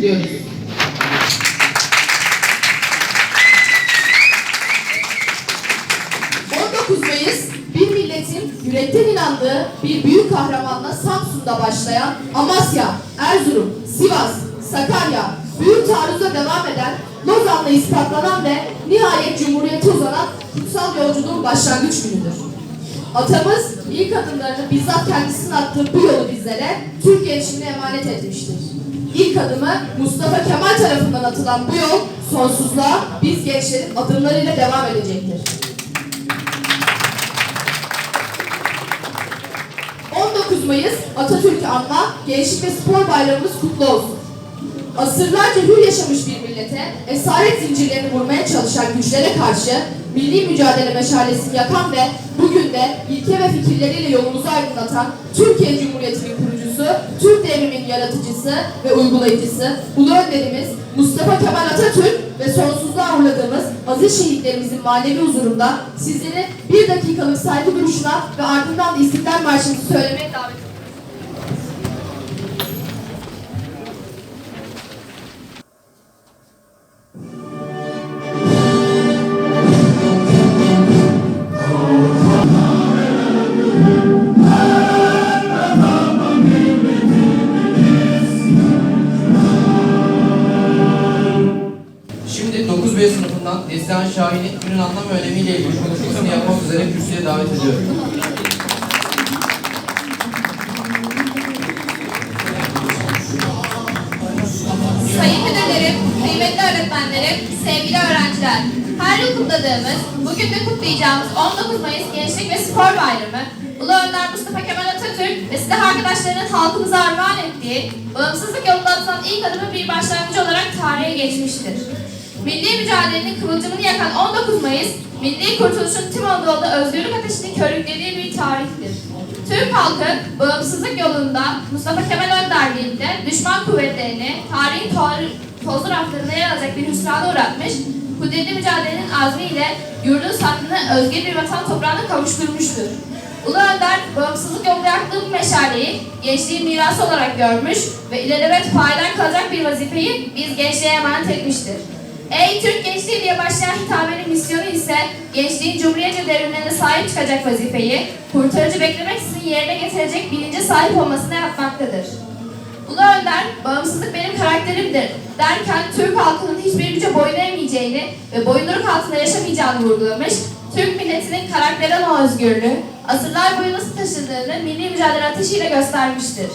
diyoruz. ...19 Mayıs bir milletin yürekten inandığı bir büyük kahramanla Samsun'da başlayan Amasya, Erzurum, Sivas, Sakarya, büyük taarruza devam eden, Lozan'la ispatlanan ve nihayet Cumhuriyet'e uzanan kutsal yolculuğun başlangıç günüdür. Atamız ilk adımlarını bizzat kendisinin attığı bu yolu bizlere Türk gençliğine emanet etmiştir. İlk adımı Mustafa Kemal tarafından atılan bu yol sonsuzluğa biz gençlerin adımlarıyla devam edecektir. 19 Mayıs Atatürk'ü anma Gençlik ve Spor Bayramımız kutlu olsun. Asırlarca hür yaşamış bir millete esaret zincirlerini vurmaya çalışan güçlere karşı milli mücadele meşalesini yakan ve bugün de ilke ve fikirleriyle yolumuzu aydınlatan Türkiye Cumhuriyeti'nin kurucusu, Türk devriminin yaratıcısı ve uygulayıcısı Ulu Önderimiz Mustafa Kemal Atatürk ve sonsuzluğa uğurladığımız aziz şehitlerimizin manevi huzurunda sizleri bir dakikalık saygı duruşuna ve ardından da İstiklal Marşı'nızı söylemeye davet ediyorum. Davet ediyorum. Sayın müdürlerim, kıymetli öğretmenlerim, sevgili öğrenciler. Her yıl kutladığımız, bugün de kutlayacağımız 19 Mayıs Gençlik ve Spor Bayramı, Ulu Önder Mustafa Kemal Atatürk ve silah arkadaşlarının halkımıza armağan ettiği, bağımsızlık yolunda atılan ilk adımı bir başlangıcı olarak tarihe geçmiştir. Milli mücadelenin kıvılcımını yakan 19 Mayıs, milli kurtuluşun tüm Anadolu'da özgürlük ateşini körüklediği bir tarihtir. Türk halkı bağımsızlık yolunda Mustafa Kemal önderliğinde düşman kuvvetlerini tarihin to- tozlu raflarına yer alacak bir hüsrana uğratmış, kudretli mücadelenin azmiyle yurdun sattığını özgür bir vatan toprağına kavuşturmuştur. Ulu Önder bağımsızlık yolunda yaktığı bu meşaleyi gençliğin mirası olarak görmüş ve ilelebet payiden kalacak bir vazifeyi biz gençliğe emanet etmiştir. Ey Türk gençliği diye başlayan hitabenin misyonu ise gençliğin cumhuriyetçe devrimlerine sahip çıkacak vazifeyi kurtarıcı beklemeksizin yerine getirecek bilince sahip olmasına yapmaktadır. Ulu Önder, bağımsızlık benim karakterimdir derken Türk halkının hiçbir güce boyun eğmeyeceğini ve boyunduruk altında yaşamayacağını vurgulamış, Türk milletinin karakterel o özgürlüğü, asırlar boyu nasıl taşıdığını milli mücadele ateşiyle göstermiştir.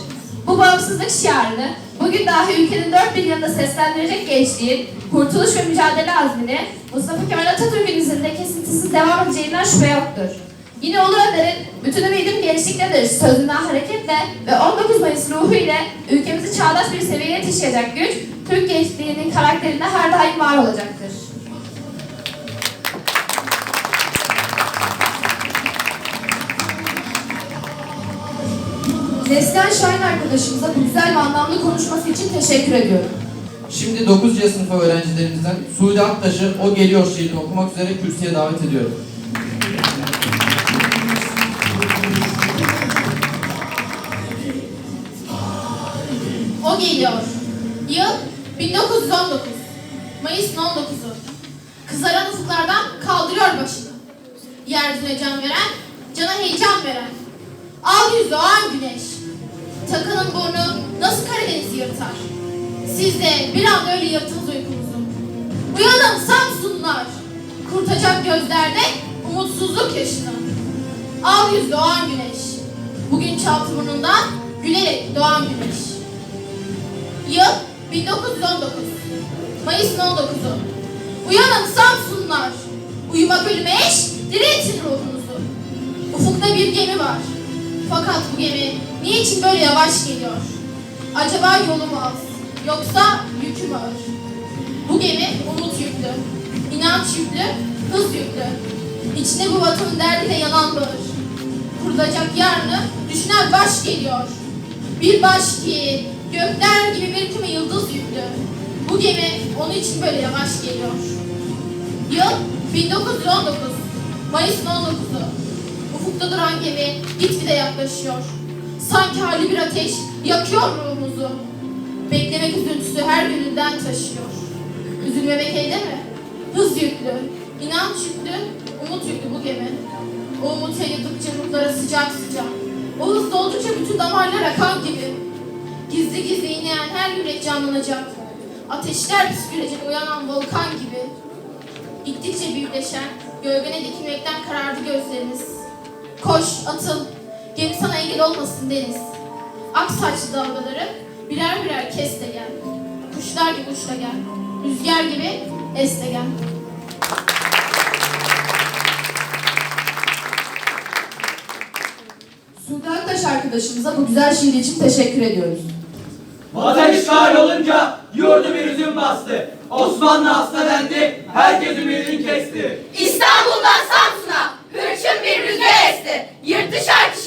Bu bağımsızlık şiarını bugün dahi ülkenin dört bir yanında seslendirecek gençliğin kurtuluş ve mücadele azmini Mustafa Kemal Atatürk'ün izinde kesintisiz devam edeceğinden şüphe yoktur. Yine Ulu Önder'in bütün ümidim gençliktedir sözünden hareketle ve 19 Mayıs ruhu ile ülkemizi çağdaş bir seviyeye taşıyacak güç Türk gençliğinin karakterinde her daim var olacaktır. Neslihan Şahin arkadaşımıza bu güzel ve anlamlı konuşması için teşekkür ediyorum. Şimdi 9C sınıfı öğrencilerimizden Suudi Aktaş'ı O Geliyor şiirini okumak üzere kürsüye davet ediyorum. O geliyor. Yıl 1919. Mayıs'ın 19'u. Kızaran ufuklardan kaldırıyor başını. Yeryüzüne can veren, cana heyecan veren. Al yüzlü ağan güneş. Takının burnu nasıl Karadeniz'i yırtar? Siz de bir anda öyle yırtınız uykumuzu. Uyanın Samsunlar. Kurtacak gözlerde umutsuzluk yaşını. Al yüzlü ağan güneş. Bugün çaltı burnundan gülerek doğan güneş. Yıl 1919. Mayıs'ın 19'u. Uyanın Samsunlar. Uyumak ölüme eş, diriltin ruhunuzu. Ufukta bir gemi var. Fakat bu gemi niçin böyle yavaş geliyor? Acaba yolu mu az? Yoksa yükü mü ağır? Bu gemi umut yüklü, inanç yüklü, hız yüklü. İçinde bu vatanın derdiyle yanan bağır. Kurulacak yarını düşünen baş geliyor. Bir baş ki gökler gibi bir küme yıldız yüklü. Bu gemi onun için böyle yavaş geliyor. Yıl 1919. Mayıs'ın 19'u. Ufukta duran gemi gitgide yaklaşıyor. Sanki hali bir ateş yakıyor ruhumuzu. Beklemek üzüntüsü her gününden taşıyor. Üzülmemek elde mi? Hız yüklü, inanç yüklü, umut yüklü bu gemi. O umut yayıldıkça ruhlara sıcak sıcak. O hız doldukça bütün damarlara kan gibi. Gizli gizli ineyen her yürek canlanacak. Ateşler püskürecek uyanan volkan gibi. Gittikçe büyüleşen, gölgene dikilmekten karardı gözleriniz. Koş, atıl, gemi sana engel olmasın deniz. Ak saçlı dalgaları birer birer kes de gel. Kuşlar gibi uç da gel. Rüzgar gibi es de gel. Suudi Aktaş arkadaşımıza bu güzel şiir için teşekkür ediyoruz. Vatan işgal olunca yurdu bir üzüm bastı. Osmanlı hasta dendi, herkes ümidini kesti. İstanbul'dan Samsun'a hırçın bir rüzgar esti. Şimali, resti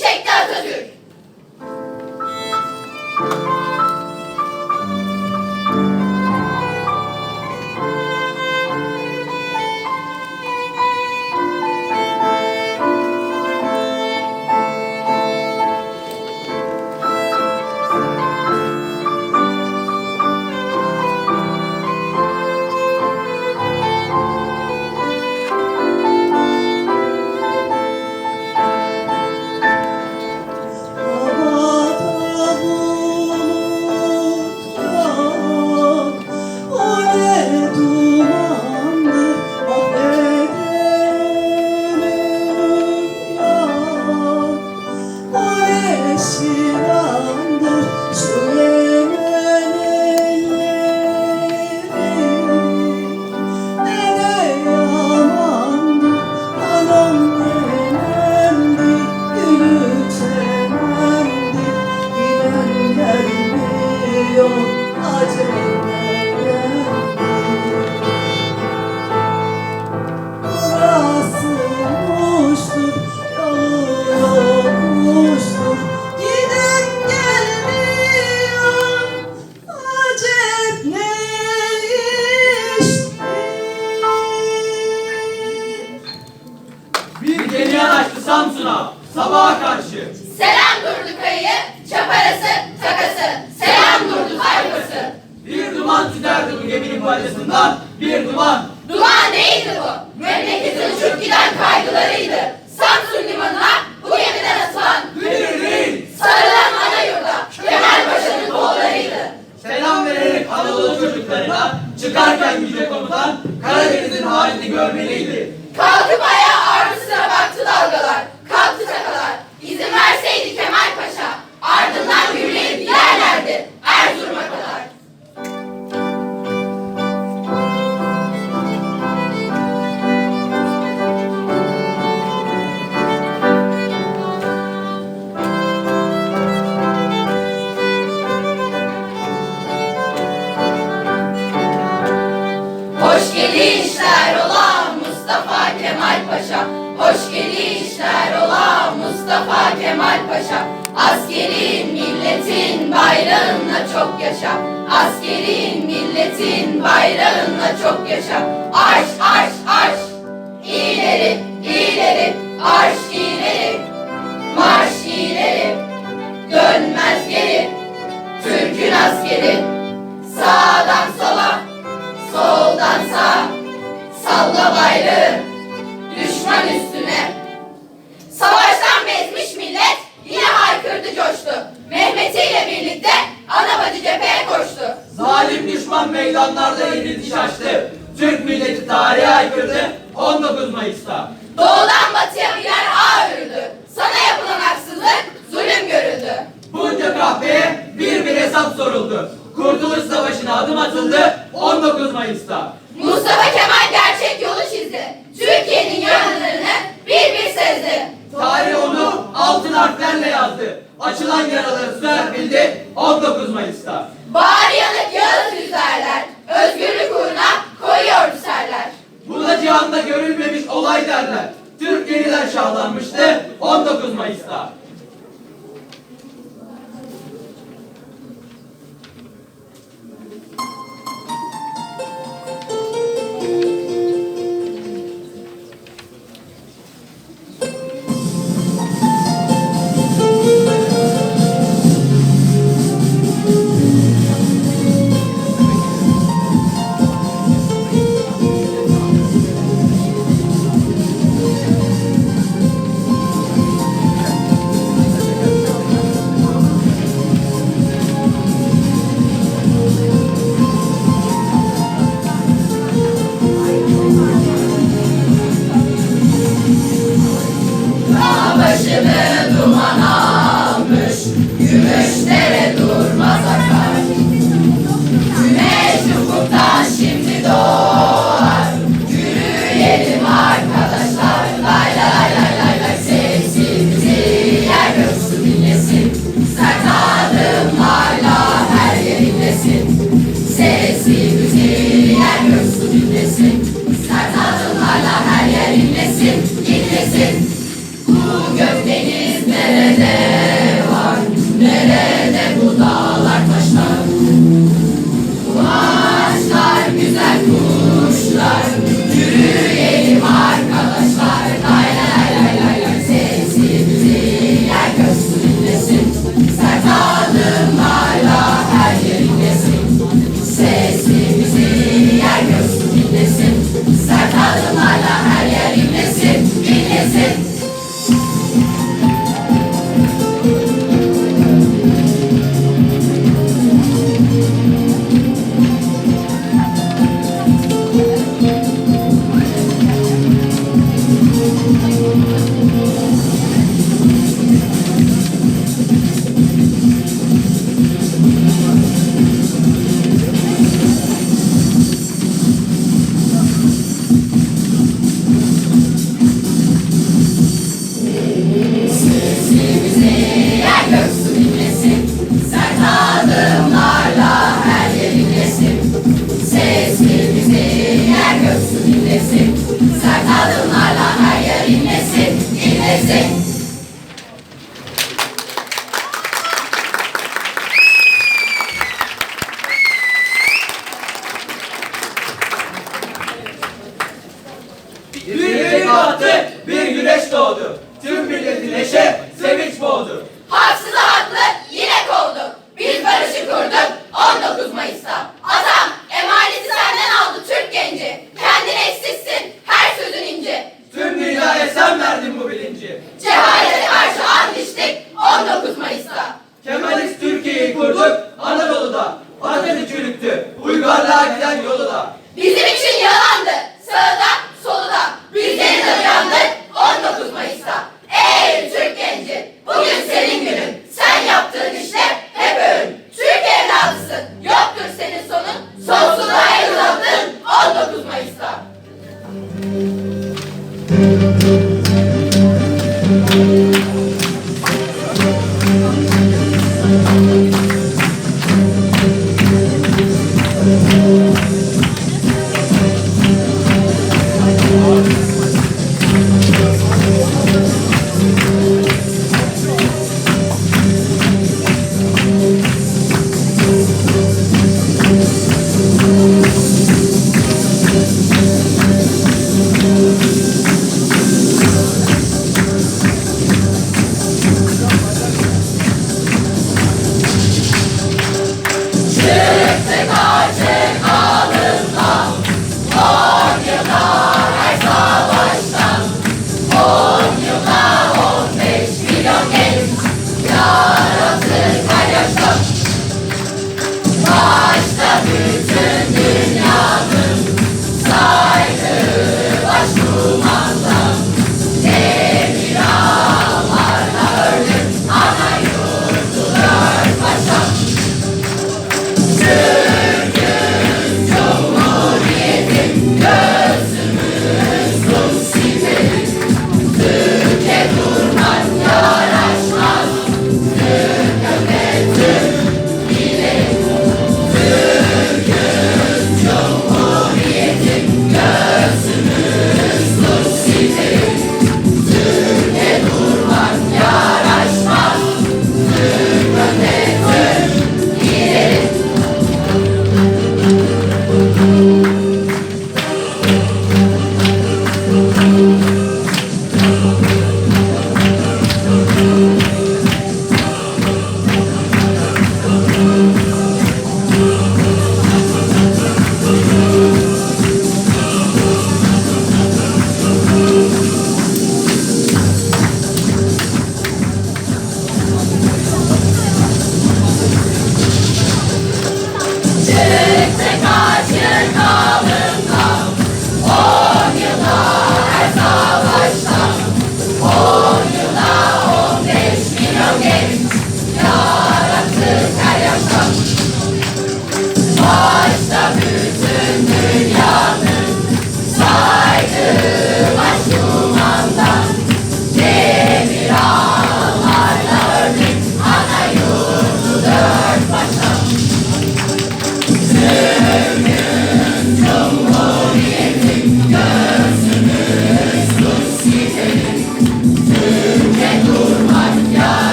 çekti Atatürk. Bir gemi yanaştı Samsun'a, sabaha karşı. Selam durdu kayı, çaparası, takası. Selam durdu faykası. Bir duman tüterdi bu geminin bacasından, bir duman. Duman değildi bu. Memleketin uçup giden kaygılarıydı. Samsun limanına bu gemiden atılan, Değil değil, sarılan ana yurda Kemal Paşa'nın kollarıydı. selam vererek Anadolu çocuklarına, çıkarken yüce komutan, Karadeniz'in halini görmeliydi. Kalkıp ayağa milletin bayrağınla çok yaşa. Askerin milletin bayrağınla çok yaşa. Arş arş arş. İleri ileri arş ileri. Marş ileri. Dönmez geri. Türk'ün askeri. Sağdan sola. Soldan sağa Salla bayrağı düşman meydanlarda yenildi şaştı. Türk milleti tarihe aykırdı 19 Mayıs'ta. Doğudan batıya birer ağ örüldü Sana yapılan haksızlık Zulüm görüldü Bunca kahveye bir bir hesap soruldu. Kurtuluş Savaşı'na adım atıldı 19 Mayıs'ta. Mustafa Kemal gerçek yolu çizdi Türkiye'nin yaralarını Yes, yes. göğsüm inlesin Sert adımlarla her yer inlesin, inlesin vurduk.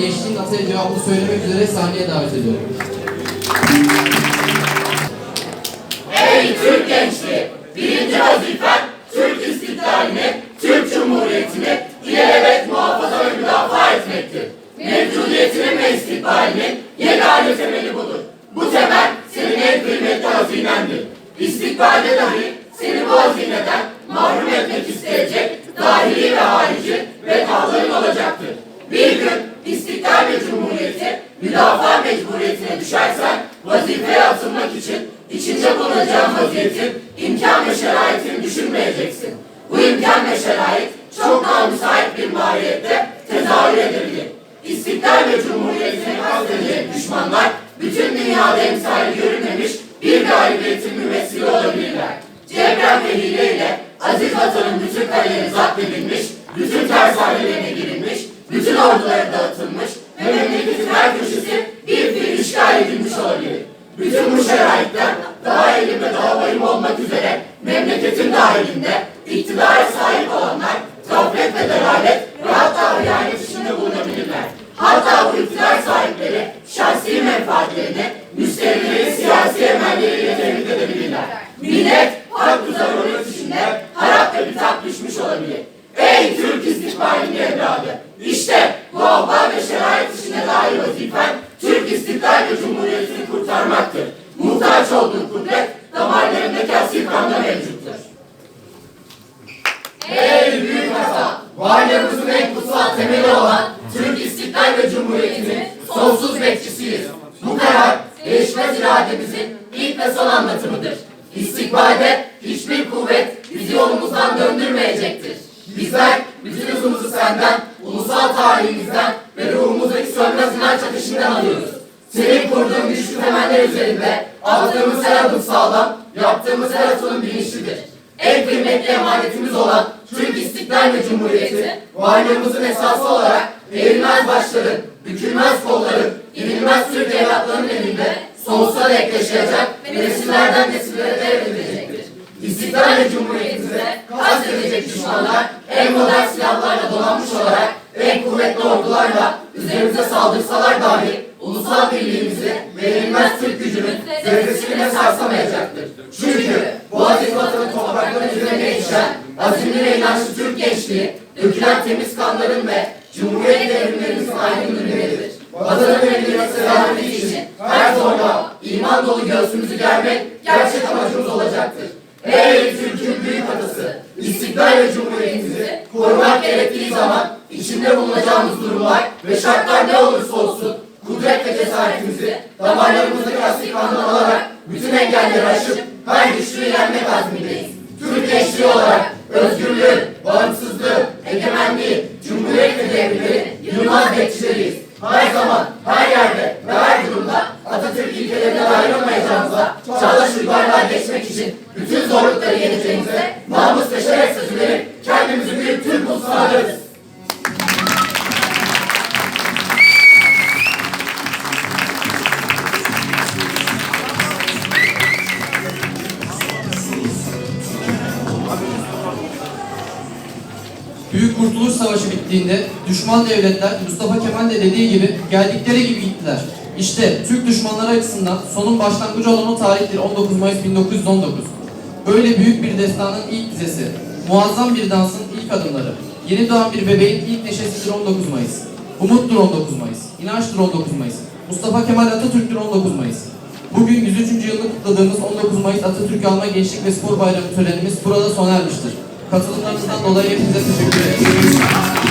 Gençliğin ataya cevabını söylemek üzere sahneye davet ediyorum. Cebren ve aziz vatanın bütün kaleleri zapt edilmiş, bütün tersanelerine girilmiş, bütün orduları dağıtılmış ve memleketin her köşesi bir fiil işgal edilmiş olabilir. Bütün bu şeraitten daha elim ve daha vahim olmak üzere memleketin dahilinde iktidara sahip olanlar gaflet ve dalalet ve hatta hıyanet içinde bulunabilirler. Hatta bu iktidar sahipleri şahsi menfaatlerini müşterileri siyasi emelleriyle tehdit edebilirler. Millet hak İstikbalinin evladı! İşte bu ahval ve şerait içinde dahi vazifen Türk istiklal ve cumhuriyetini kurtarmaktır. Muhtaç olduğun kudret damarlarındaki asil kanda mevcuttur. Ey büyük ata! Varlığımızın en kutsal temeli olan Türk istiklal ve cumhuriyetinin sonsuz bekçisiyiz. Bu karar değişmez irademizin ilk ve son anlatımıdır. İstikbalde hiçbir kuvvet bizi yolumuzdan döndürmeyecektir. Bizler senden, ulusal tarihimizden ve ruhumuzdaki sönmez inanç ateşinden alıyoruz. Senin kurduğun güçlü temeller üzerinde attığımız her adım sağlam, yaptığımız her atılım bilinçlidir. En kıymetli emanetimiz olan Türk İstiklal ve Cumhuriyeti, varlığımızın esası olarak eğilmez başların, bükülmez kolların, inilmez Türk evlatlarının elinde sonsuza dek yaşayacak ve nesillerden nesillere devrilecektir. İstiklal ve Cumhuriyetimize kastedecek düşmanlar en modern silahlarla donanmış olarak en kuvvetli ordularla üzerimize saldırsalar dahi ulusal birliğimizi ve yenilmez Türk gücünün zerresini sarsamayacaktır. Çünkü bu aziz vatanın toprakları üzerine yetişen azimli ve inançlı Türk gençliği dökülen temiz kanların ve Cumhuriyet devrimlerimizin aydın ürünleridir. Vatanın milletin selameti için her zorla iman dolu göğsümüzü germek gerçek amacımız olacaktır. Ey Türk'ün büyük atası! İstiklal ve Cumhuriyetimizi korumak gerektiği zaman içinde bulunacağımız durumlar ve şartlar ne olursa olsun kudret ve cesaretimizi damarlarımızdaki asil kandan alarak bütün engelleri aşıp her güçlüğü yenmek azmindeyiz. Türk gençliği olarak özgürlüğün, bağımsızlığın, egemenliğin, cumhuriyet ve devrimlerin yılmaz bekçileriyiz. Her zaman, her yerde ve her durumda Atatürk ilkelerinden ayrılmayacağımıza, çağdaş uygarlığa geçmek için bütün zorlukları yeneceğimize namus ve şeref sözü kendimizi büyük Türk ulusuna. Büyük Kurtuluş Savaşı bittiğinde düşman devletler Mustafa Kemal de dediği gibi geldikleri gibi gittiler. İşte Türk düşmanları açısından sonun başlangıcı olan o tarihtir 19 Mayıs 1919. Böyle büyük bir destanın ilk dizesi, muazzam bir dansın ilk adımları, yeni doğan bir bebeğin ilk neşesidir 19 Mayıs. Umuttur 19 Mayıs, inançtır 19 Mayıs. Mustafa Kemal Atatürk'tür 19 Mayıs. Bugün 103. yılını kutladığımız 19 Mayıs Atatürk Alma Gençlik ve Spor Bayramı törenimiz burada sona ermiştir. Katılımlarınızdan dolayı hepinize teşekkür ederim.